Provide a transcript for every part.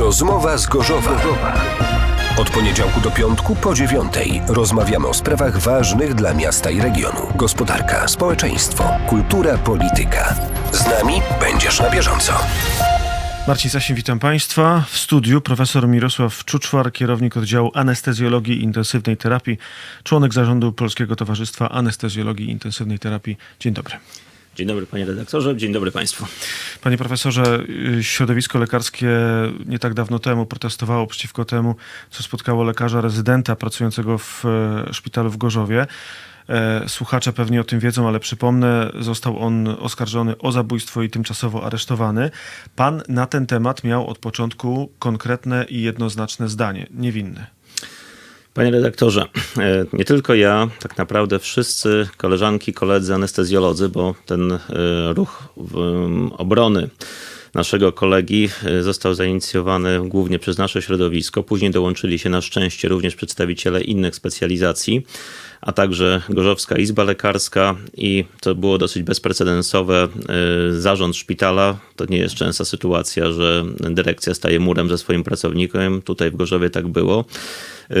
Rozmowa z Gorzowa. Od poniedziałku do piątku po dziewiątej rozmawiamy o sprawach ważnych dla miasta i regionu. Gospodarka, społeczeństwo, kultura, polityka. Z nami będziesz na bieżąco. Marcin Sasin, witam Państwa. W studiu profesor Mirosław Czuczwar, kierownik oddziału anestezjologii i intensywnej terapii, członek zarządu Polskiego Towarzystwa Anestezjologii i Intensywnej Terapii. Dzień dobry. Dzień dobry panie redaktorze, dzień dobry państwu. Panie profesorze, y, środowisko lekarskie nie tak dawno temu protestowało przeciwko temu, co spotkało lekarza rezydenta pracującego w e, szpitalu w Gorzowie. E, Słuchacze pewnie o tym wiedzą, ale przypomnę, został on oskarżony o zabójstwo i tymczasowo aresztowany. Pan na ten temat miał od początku konkretne i jednoznaczne zdanie. Niewinny. Panie redaktorze, e, nie tylko ja, tak naprawdę wszyscy koleżanki, koledzy anestezjolodzy, bo ten e, ruch obrony naszego kolegi e, został zainicjowany głównie przez nasze środowisko. Później dołączyli się na szczęście również przedstawiciele innych specjalizacji, a także Gorzowska Izba Lekarska i to było dosyć bezprecedensowe. Zarząd szpitala, to nie jest częsta sytuacja, że dyrekcja staje murem ze swoim pracownikiem. Tutaj w Gorzowie tak było. E,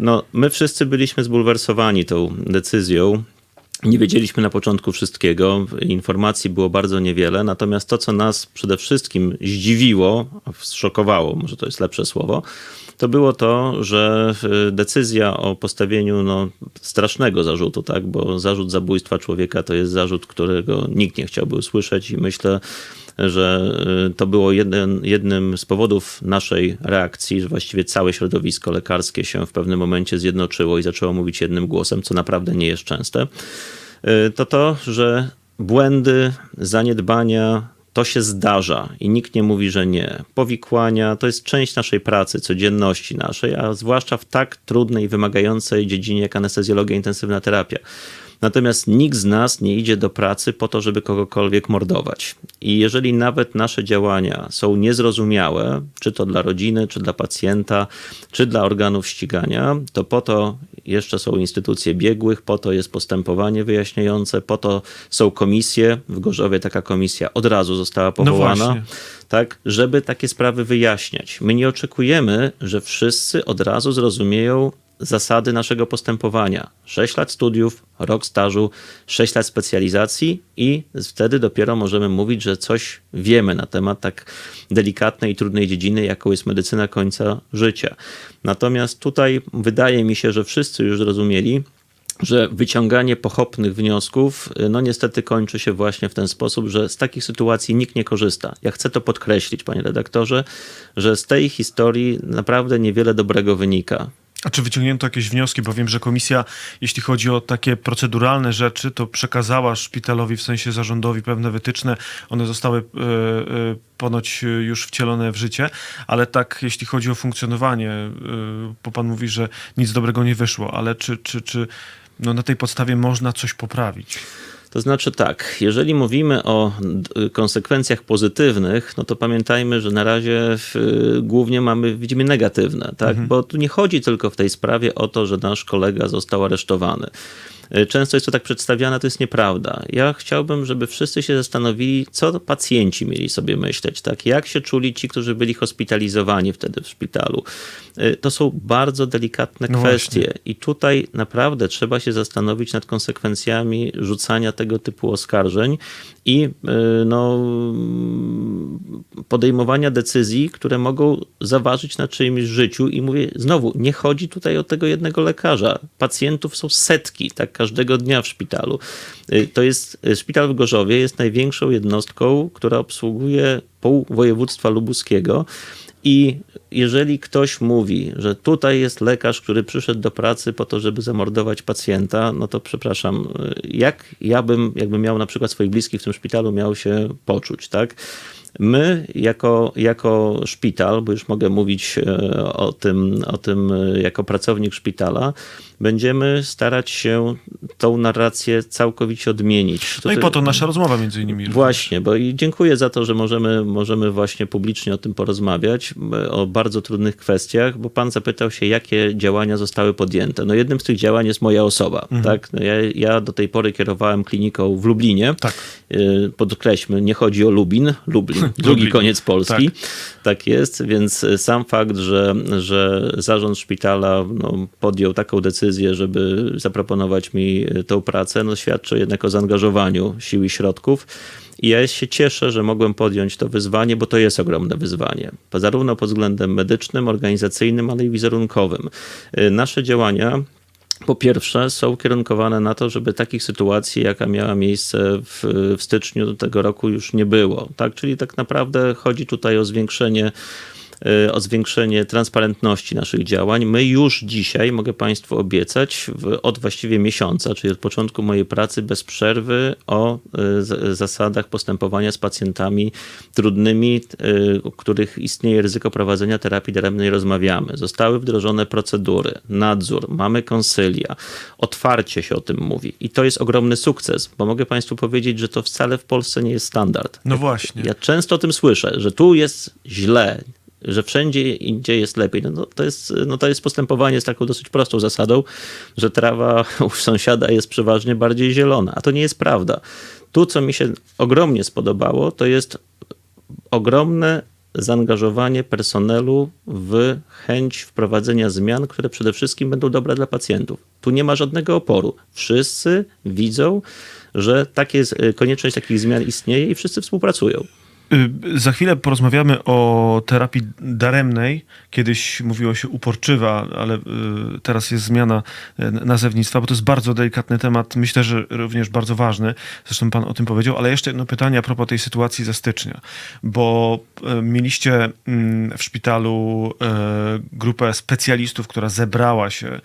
No, my wszyscy byliśmy zbulwersowani tą decyzją. Nie wiedzieliśmy na początku wszystkiego, informacji było bardzo niewiele, natomiast to, co nas przede wszystkim zdziwiło, zszokowało, może to jest lepsze słowo, to było to, że y, decyzja o postawieniu no, strasznego zarzutu, tak, bo zarzut zabójstwa człowieka to jest zarzut, którego nikt nie chciałby usłyszeć i myślę, że y, to było jeden, jednym z powodów naszej reakcji, że właściwie całe środowisko lekarskie się w pewnym momencie zjednoczyło i zaczęło mówić jednym głosem, co naprawdę nie jest częste. Y, To to, że błędy, zaniedbania to się zdarza i nikt nie mówi, że nie. Powikłania to jest część naszej pracy, codzienności naszej, a zwłaszcza w tak trudnej wymagającej dziedzinie jak anestezjologia intensywna terapia. Natomiast nikt z nas nie idzie do pracy po to, żeby kogokolwiek mordować. I jeżeli nawet nasze działania są niezrozumiałe, czy to dla rodziny, czy dla pacjenta, czy dla organów ścigania, to po to jeszcze są instytucje biegłych, po to jest postępowanie wyjaśniające, po to są komisje. W Gorzowie taka komisja od razu została powołana właśnie. tak, żeby takie sprawy wyjaśniać. My nie oczekujemy, że wszyscy od razu zrozumieją zasady naszego postępowania. 6 lat studiów, rok stażu, 6 lat specjalizacji i wtedy dopiero możemy mówić, że coś wiemy na temat tak delikatnej i trudnej dziedziny, jaką jest medycyna końca życia. Natomiast tutaj wydaje mi się, że wszyscy już zrozumieli, że wyciąganie pochopnych wniosków, no niestety kończy się właśnie w ten sposób, że z takich sytuacji nikt nie korzysta. Ja chcę to podkreślić, panie redaktorze, że z tej historii naprawdę niewiele dobrego wynika. A czy wyciągnięto jakieś wnioski? Bo wiem, że komisja, jeśli chodzi o takie proceduralne rzeczy, to przekazała szpitalowi, w sensie zarządowi, pewne wytyczne. One zostały e, e, ponoć już wcielone w życie, ale tak, jeśli chodzi o funkcjonowanie, e, bo pan mówi, że nic dobrego nie wyszło, ale czy, czy, czy no na tej podstawie można coś poprawić? To znaczy tak, jeżeli mówimy o konsekwencjach pozytywnych, no to pamiętajmy, że na razie w, głównie mamy, widzimy negatywne, tak? Bo tu nie chodzi tylko w tej sprawie o to, że nasz kolega został aresztowany. Y, Często jest to tak przedstawiane, to jest nieprawda. Ja chciałbym, żeby wszyscy się zastanowili, co pacjenci mieli sobie myśleć, tak? Jak się czuli ci, którzy byli hospitalizowani wtedy w szpitalu. Y, To są bardzo delikatne No kwestie. właśnie. I tutaj naprawdę trzeba się zastanowić nad konsekwencjami rzucania tego typu oskarżeń i y, no, podejmowania decyzji, które mogą zaważyć na czyimś życiu. I mówię znowu, nie chodzi tutaj o tego jednego lekarza. Pacjentów są setki, tak każdego dnia w szpitalu. Y, To jest y, szpital w Gorzowie jest największą jednostką, która obsługuje pół województwa lubuskiego. I jeżeli ktoś mówi, że tutaj jest lekarz, który przyszedł do pracy po to, żeby zamordować pacjenta, no to przepraszam, jak ja bym, jakbym miał na przykład swoich bliskich w tym szpitalu, miał się poczuć, tak? My jako, jako szpital, bo już mogę mówić o tym, o tym jako pracownik szpitala, będziemy starać się tą narrację całkowicie odmienić. No i po to nasza rozmowa między innymi. Właśnie, bo i dziękuję za to, że możemy, możemy właśnie publicznie o tym porozmawiać, m, o bardzo trudnych kwestiach, bo pan zapytał się, jakie działania zostały podjęte. No jednym z tych działań jest moja osoba. Tak? No ja, ja do tej pory kierowałem kliniką w Lublinie. Tak. Y, Podkreślmy, nie chodzi o Lubin, Lublin, drugi Lublin. koniec Polski. Tak. Tak. jest, więc sam fakt, że, że zarząd szpitala no, podjął taką decyzję, żeby zaproponować mi y, tą pracę, no, świadczy jednak o zaangażowaniu sił i środków. I ja się cieszę, że mogłem podjąć to wyzwanie, bo to jest ogromne wyzwanie. Zarówno pod względem medycznym, organizacyjnym, ale i wizerunkowym. Y, Nasze działania po pierwsze, są kierunkowane na to, żeby takich sytuacji, jaka miała miejsce w, w styczniu tego roku, już nie było. Tak? Czyli tak naprawdę chodzi tutaj o zwiększenie o zwiększenie transparentności naszych działań. My już dzisiaj, mogę Państwu obiecać, w, od właściwie miesiąca, czyli od początku mojej pracy bez przerwy o y, zasadach postępowania z pacjentami trudnymi, y, u których istnieje ryzyko prowadzenia terapii daremnej rozmawiamy. Zostały wdrożone procedury, nadzór, mamy konsylia, otwarcie się o tym mówi. I to jest ogromny sukces, bo mogę Państwu powiedzieć, że to wcale w Polsce nie jest standard. No właśnie. Ja często o tym słyszę, że tu jest źle, że wszędzie indziej jest lepiej. No, no, to jest, no to jest postępowanie z taką dosyć prostą zasadą, że trawa u sąsiada jest przeważnie bardziej zielona, a to nie jest prawda. Tu, co mi się ogromnie spodobało, to jest ogromne zaangażowanie personelu w chęć wprowadzenia zmian, które przede wszystkim będą dobre dla pacjentów. Tu nie ma żadnego oporu. Wszyscy widzą, że takie, konieczność takich zmian istnieje i wszyscy współpracują. Y, Za chwilę porozmawiamy o terapii daremnej. Kiedyś mówiło się uporczywa, ale y, teraz jest zmiana y, nazewnictwa, bo to jest bardzo delikatny temat. Myślę, że również bardzo ważny. Zresztą pan o tym powiedział. Ale jeszcze jedno pytanie a propos tej sytuacji ze stycznia. Bo mieliście mm, w szpitalu grupę specjalistów, która zebrała się.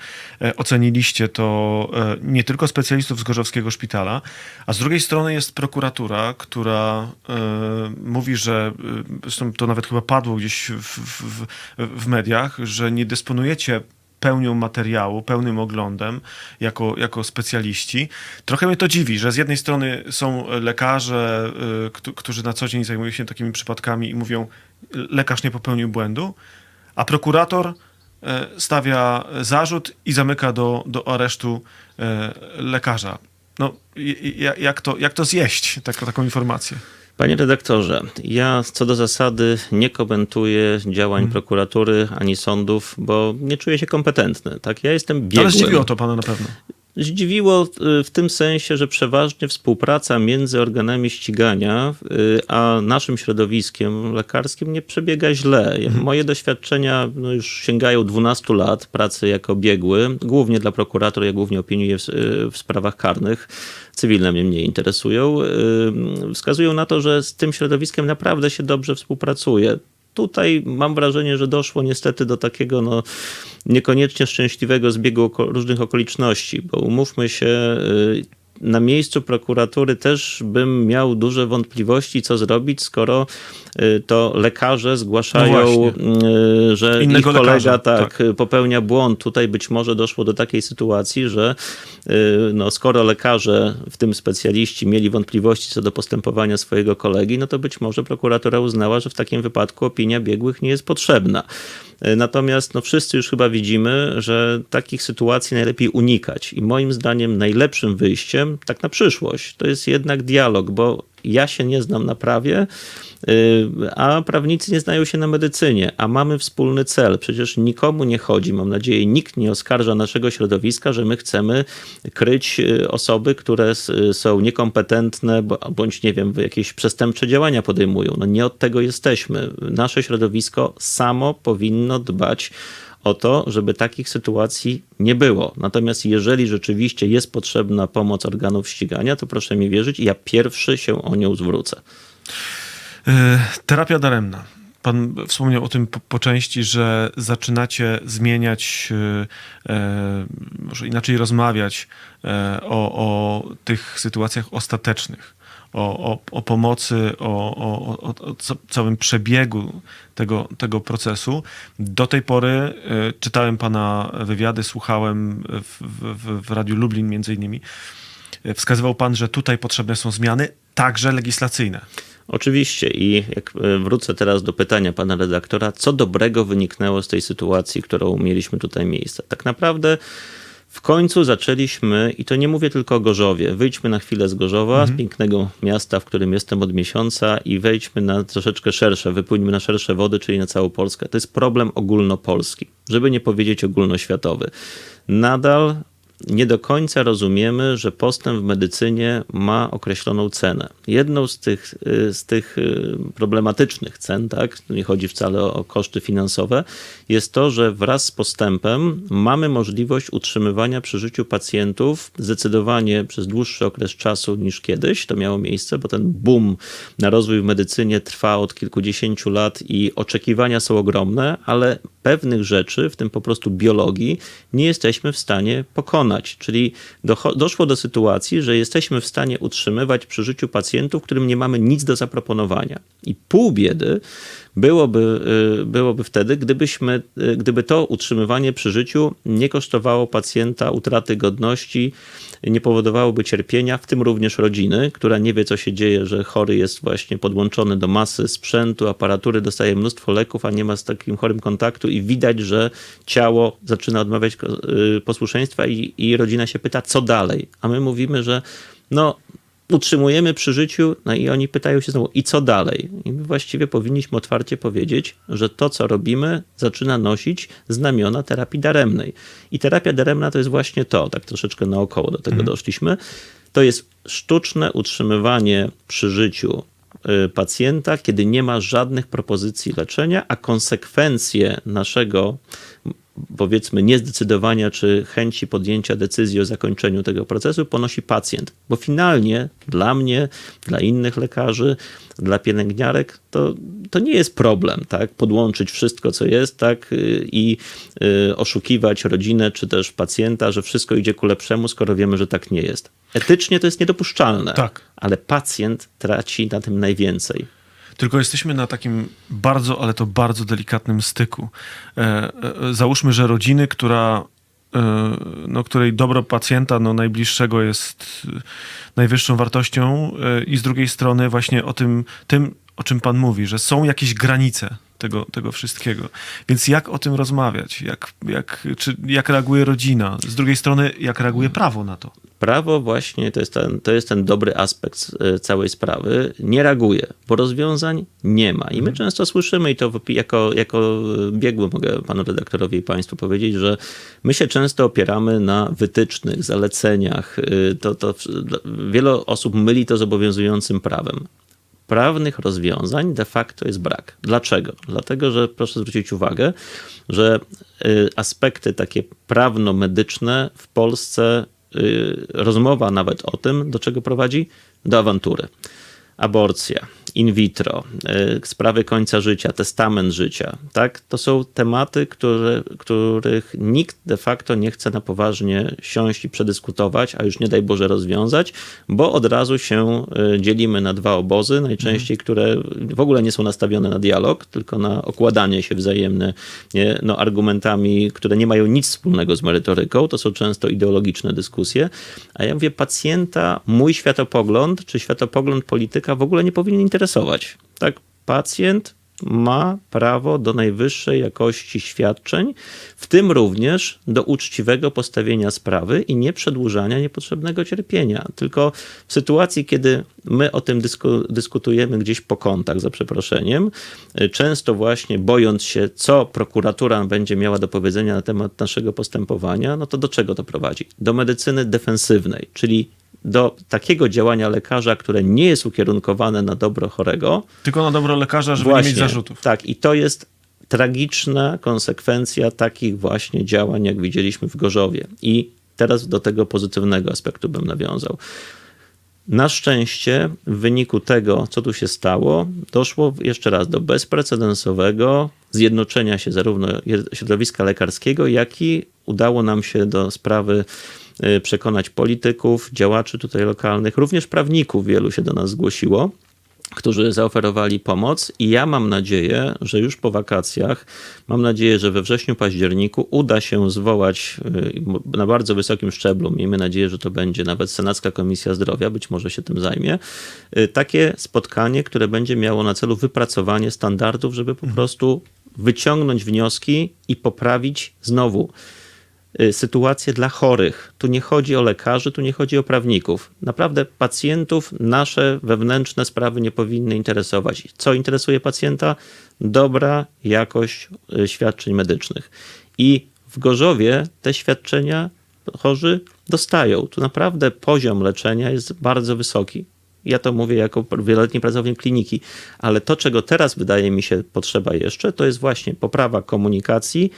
Oceniliście to nie tylko specjalistów z Gorzowskiego Szpitala, a z drugiej strony jest prokuratura, która mówi, że y, zresztą to nawet chyba padło gdzieś w, w, w, mediach, że nie dysponujecie pełnią materiału, pełnym oglądem jako, jako specjaliści. Trochę mnie to dziwi, że z jednej strony są lekarze, y, któ- którzy na co dzień zajmują się takimi przypadkami i mówią, lekarz nie popełnił błędu, a prokurator y, stawia zarzut i zamyka do, do aresztu lekarza. No, jak to, jak to zjeść, taką, taką informację? Panie redaktorze, ja co do zasady nie komentuję działań Mhm. prokuratury ani sądów, bo nie czuję się kompetentny. Tak? Ja jestem biegłym. Ale zdziwiło to pana na pewno. Zdziwiło y, w tym sensie, że przeważnie współpraca między organami ścigania y, a naszym środowiskiem lekarskim nie przebiega źle. Moje doświadczenia no, już sięgają 12 lat pracy jako biegły, głównie dla prokurator, ja głównie opiniuję w, y, w sprawach karnych. Cywilne mnie mniej interesują. Wskazują na to, że z tym środowiskiem naprawdę się dobrze współpracuje. Tutaj mam wrażenie, że doszło niestety do takiego no, niekoniecznie szczęśliwego zbiegu oko- różnych okoliczności, bo umówmy się, y, na miejscu prokuratury też bym miał duże wątpliwości, co zrobić, skoro y, to lekarze zgłaszają, y, że Innego ich kolega lekarza, tak, tak. popełnia błąd. Tutaj być może doszło do takiej sytuacji, że y, no, skoro lekarze, w tym specjaliści, mieli wątpliwości co do postępowania swojego kolegi, no to być może prokuratura uznała, że w takim wypadku opinia biegłych nie jest potrzebna. Y, Natomiast no, wszyscy już chyba widzimy, że takich sytuacji najlepiej unikać. I moim zdaniem najlepszym wyjściem, tak na przyszłość, to jest jednak dialog, bo ja się nie znam na prawie, y, a prawnicy nie znają się na medycynie, a mamy wspólny cel. Przecież nikomu nie chodzi, mam nadzieję, nikt nie oskarża naszego środowiska, że my chcemy kryć y, osoby, które s- są niekompetentne, bądź nie wiem, jakieś przestępcze działania podejmują. No nie od tego jesteśmy. Nasze środowisko samo powinno dbać o to, żeby takich sytuacji nie było. Natomiast jeżeli rzeczywiście jest potrzebna pomoc organów ścigania, to proszę mi wierzyć, ja pierwszy się o nią zwrócę. E, Terapia daremna. Pan wspomniał o tym po, po części, że zaczynacie zmieniać, e, e, może inaczej rozmawiać e, o, o tych sytuacjach ostatecznych. O, o, o pomocy, o, o, o, o ca- całym przebiegu tego, tego procesu. Do tej pory e, czytałem pana wywiady, słuchałem w, w, w Radiu Lublin między innymi. E, Wskazywał pan, że tutaj potrzebne są zmiany, także legislacyjne. Oczywiście i jak e, wrócę teraz do pytania pana redaktora, co dobrego wyniknęło z tej sytuacji, którą mieliśmy tutaj miejsce? Tak naprawdę w końcu zaczęliśmy, i to nie mówię tylko o Gorzowie, wyjdźmy na chwilę z Gorzowa, z pięknego miasta, w którym jestem od miesiąca i wejdźmy na troszeczkę szersze, wypłyńmy na szersze wody, czyli na całą Polskę. To jest problem ogólnopolski, żeby nie powiedzieć ogólnoświatowy. Nadal nie do końca rozumiemy, że postęp w medycynie ma określoną cenę. Jedną z tych, y, z tych y, problematycznych cen, tak, nie chodzi wcale o, o koszty finansowe, jest to, że wraz z postępem mamy możliwość utrzymywania przy życiu pacjentów zdecydowanie przez dłuższy okres czasu niż kiedyś to miało miejsce, bo ten boom na rozwój w medycynie trwa od kilkudziesięciu lat i oczekiwania są ogromne, ale pewnych rzeczy, w tym po prostu biologii, nie jesteśmy w stanie pokonać. Czyli docho- doszło do sytuacji, że jesteśmy w stanie utrzymywać przy życiu pacjentów, którym nie mamy nic do zaproponowania. I pół biedy byłoby, y, byłoby wtedy, gdybyśmy, y, gdyby to utrzymywanie przy życiu nie kosztowało pacjenta utraty godności, nie powodowałoby cierpienia, w tym również rodziny, która nie wie, co się dzieje, że chory jest właśnie podłączony do masy sprzętu, aparatury, dostaje mnóstwo leków, a nie ma z takim chorym kontaktu i widać, że ciało zaczyna odmawiać y, posłuszeństwa i, i rodzina się pyta, co dalej? A my mówimy, że no, utrzymujemy przy życiu, no i oni pytają się znowu, i co dalej? I my właściwie powinniśmy otwarcie powiedzieć, że to, co robimy, zaczyna nosić znamiona terapii daremnej. I terapia daremna to jest właśnie to, tak troszeczkę naokoło do tego doszliśmy, to jest sztuczne utrzymywanie przy życiu y, pacjenta, kiedy nie ma żadnych propozycji leczenia, a konsekwencje naszego powiedzmy niezdecydowania czy chęci podjęcia decyzji o zakończeniu tego procesu ponosi pacjent. Bo finalnie dla mnie, dla innych lekarzy, dla pielęgniarek to, to nie jest problem, tak? Podłączyć wszystko, co jest, tak? Y, I y, oszukiwać rodzinę czy też pacjenta, że wszystko idzie ku lepszemu, skoro wiemy, że tak nie jest. Etycznie to jest niedopuszczalne, Tak. ale pacjent traci na tym najwięcej. Tylko jesteśmy na takim bardzo, ale to bardzo delikatnym styku. E, e, załóżmy, że rodziny, która, e, no, której dobro pacjenta no, najbliższego jest e, najwyższą wartością e, i z drugiej strony właśnie o tym, tym, o czym pan mówi, że są jakieś granice tego, tego wszystkiego. Więc jak o tym rozmawiać? Jak, jak, czy, jak reaguje rodzina? Z drugiej strony, jak reaguje prawo na to? Prawo właśnie to jest ten, to jest ten dobry aspekt e, całej sprawy. Nie reaguje, bo rozwiązań nie ma. I my często słyszymy, i to jako, jako biegły mogę panu redaktorowi i państwu powiedzieć, że my się często opieramy na wytycznych, zaleceniach. E, To, to wiele osób myli to z obowiązującym prawem. Prawnych rozwiązań de facto jest brak. Dlaczego? Dlatego, że proszę zwrócić uwagę, że y, aspekty takie prawno-medyczne w Polsce, y, rozmowa nawet o tym, do czego prowadzi? Do awantury. Aborcja, in vitro, y, sprawy końca życia, testament życia, tak? To są tematy, które, których nikt de facto nie chce na poważnie siąść i przedyskutować, a już nie daj Boże rozwiązać, bo od razu się y, dzielimy na dwa obozy, najczęściej, które w ogóle nie są nastawione na dialog, tylko na okładanie się wzajemne nie, no, argumentami, które nie mają nic wspólnego z merytoryką. To są często ideologiczne dyskusje. A ja mówię, pacjenta, mój światopogląd, czy światopogląd polityka w ogóle nie powinien interesować. Tak, pacjent ma prawo do najwyższej jakości świadczeń, w tym również do uczciwego postawienia sprawy i nie przedłużania niepotrzebnego cierpienia. Tylko w sytuacji, kiedy my o tym dysku, dyskutujemy gdzieś po kątach, za przeproszeniem, y, często właśnie bojąc się, co prokuratura będzie miała do powiedzenia na temat naszego postępowania, no to do czego to prowadzi? Do medycyny defensywnej, czyli do takiego działania lekarza, które nie jest ukierunkowane na dobro chorego, Tylko na dobro lekarza, żeby nie mieć zarzutów. tak, i to jest tragiczna konsekwencja takich właśnie działań, jak widzieliśmy w Gorzowie. I teraz do tego pozytywnego aspektu bym nawiązał. Na szczęście, w wyniku tego, co tu się stało, doszło jeszcze raz do bezprecedensowego zjednoczenia się zarówno środowiska lekarskiego, jak i udało nam się do sprawy y, przekonać polityków, działaczy tutaj lokalnych, również prawników wielu się do nas zgłosiło którzy zaoferowali pomoc. I ja mam nadzieję, że już po wakacjach, mam nadzieję, że we wrześniu, październiku uda się zwołać y, na bardzo wysokim szczeblu, miejmy nadzieję, że to będzie nawet Senacka Komisja Zdrowia, być może się tym zajmie, y, takie spotkanie, które będzie miało na celu wypracowanie standardów, żeby po prostu wyciągnąć wnioski i poprawić znowu y, sytuację dla chorych. Tu nie chodzi o lekarzy, tu nie chodzi o prawników. Naprawdę pacjentów nasze wewnętrzne sprawy nie powinny interesować. Co interesuje pacjenta? Dobra jakość y, świadczeń medycznych. I w Gorzowie te świadczenia chorzy dostają. Tu naprawdę poziom leczenia jest bardzo wysoki. Ja to mówię jako wieloletni pracownik kliniki, ale to, czego teraz wydaje mi się potrzeba jeszcze, to jest właśnie poprawa komunikacji,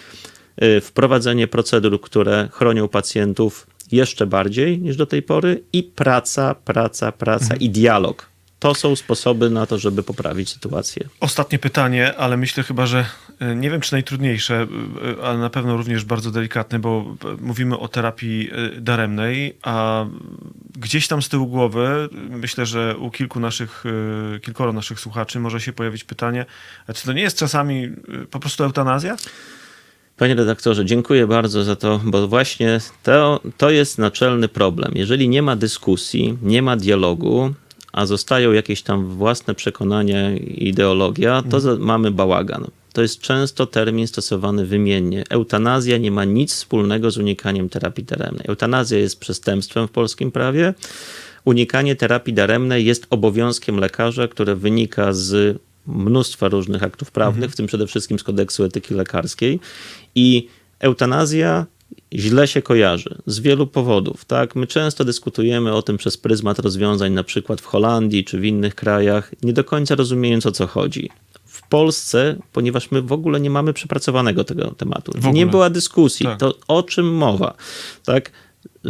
y, wprowadzenie procedur, które chronią pacjentów jeszcze bardziej niż do tej pory i praca, praca, praca i dialog. To są sposoby na to, żeby poprawić sytuację. Ostatnie pytanie, ale myślę chyba, że nie wiem czy najtrudniejsze, e, ale na pewno również bardzo delikatne, bo e, mówimy o terapii e, daremnej, a gdzieś tam z tyłu głowy, e, myślę, że u kilku naszych, e, kilkoro naszych słuchaczy może się pojawić pytanie, czy to nie jest czasami e, po prostu eutanazja? Panie redaktorze, dziękuję bardzo za to, bo właśnie to, to jest naczelny problem. Jeżeli nie ma dyskusji, nie ma dialogu, a zostają jakieś tam własne przekonania i ideologia, to mamy bałagan. To jest często termin stosowany wymiennie. Eutanazja nie ma nic wspólnego z unikaniem terapii daremnej. Eutanazja jest przestępstwem w polskim prawie. Unikanie terapii daremnej jest obowiązkiem lekarza, które wynika z mnóstwa różnych aktów prawnych, w tym przede wszystkim z kodeksu etyki lekarskiej. I eutanazja źle się kojarzy z wielu powodów. Tak? My często dyskutujemy o tym przez pryzmat rozwiązań, na przykład w Holandii czy w innych krajach, nie do końca rozumiejąc o co chodzi. W Polsce, ponieważ my w ogóle nie mamy przepracowanego tego tematu, nie była dyskusji, Tak. to o czym mowa? Tak?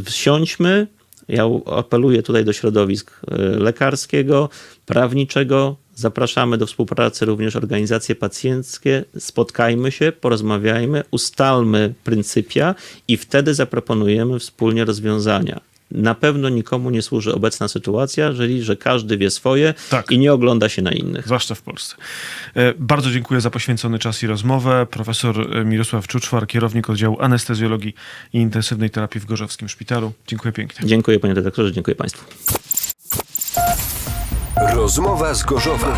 Wsiądźmy, ja apeluję tutaj do środowisk e, lekarskiego, prawniczego. Zapraszamy do współpracy również organizacje pacjenckie. Spotkajmy się, porozmawiajmy, ustalmy pryncypia i wtedy zaproponujemy wspólnie rozwiązania. Na pewno nikomu nie służy obecna sytuacja, jeżeli że każdy wie swoje Tak. i nie ogląda się na innych. Zwłaszcza w Polsce. E, Bardzo dziękuję za poświęcony czas i rozmowę. Profesor e, Mirosław Czuczwar, kierownik oddziału anestezjologii i intensywnej terapii w Gorzowskim Szpitalu. Dziękuję pięknie. Dziękuję panie redaktorze, dziękuję państwu. Rozmowa z Gorzowa.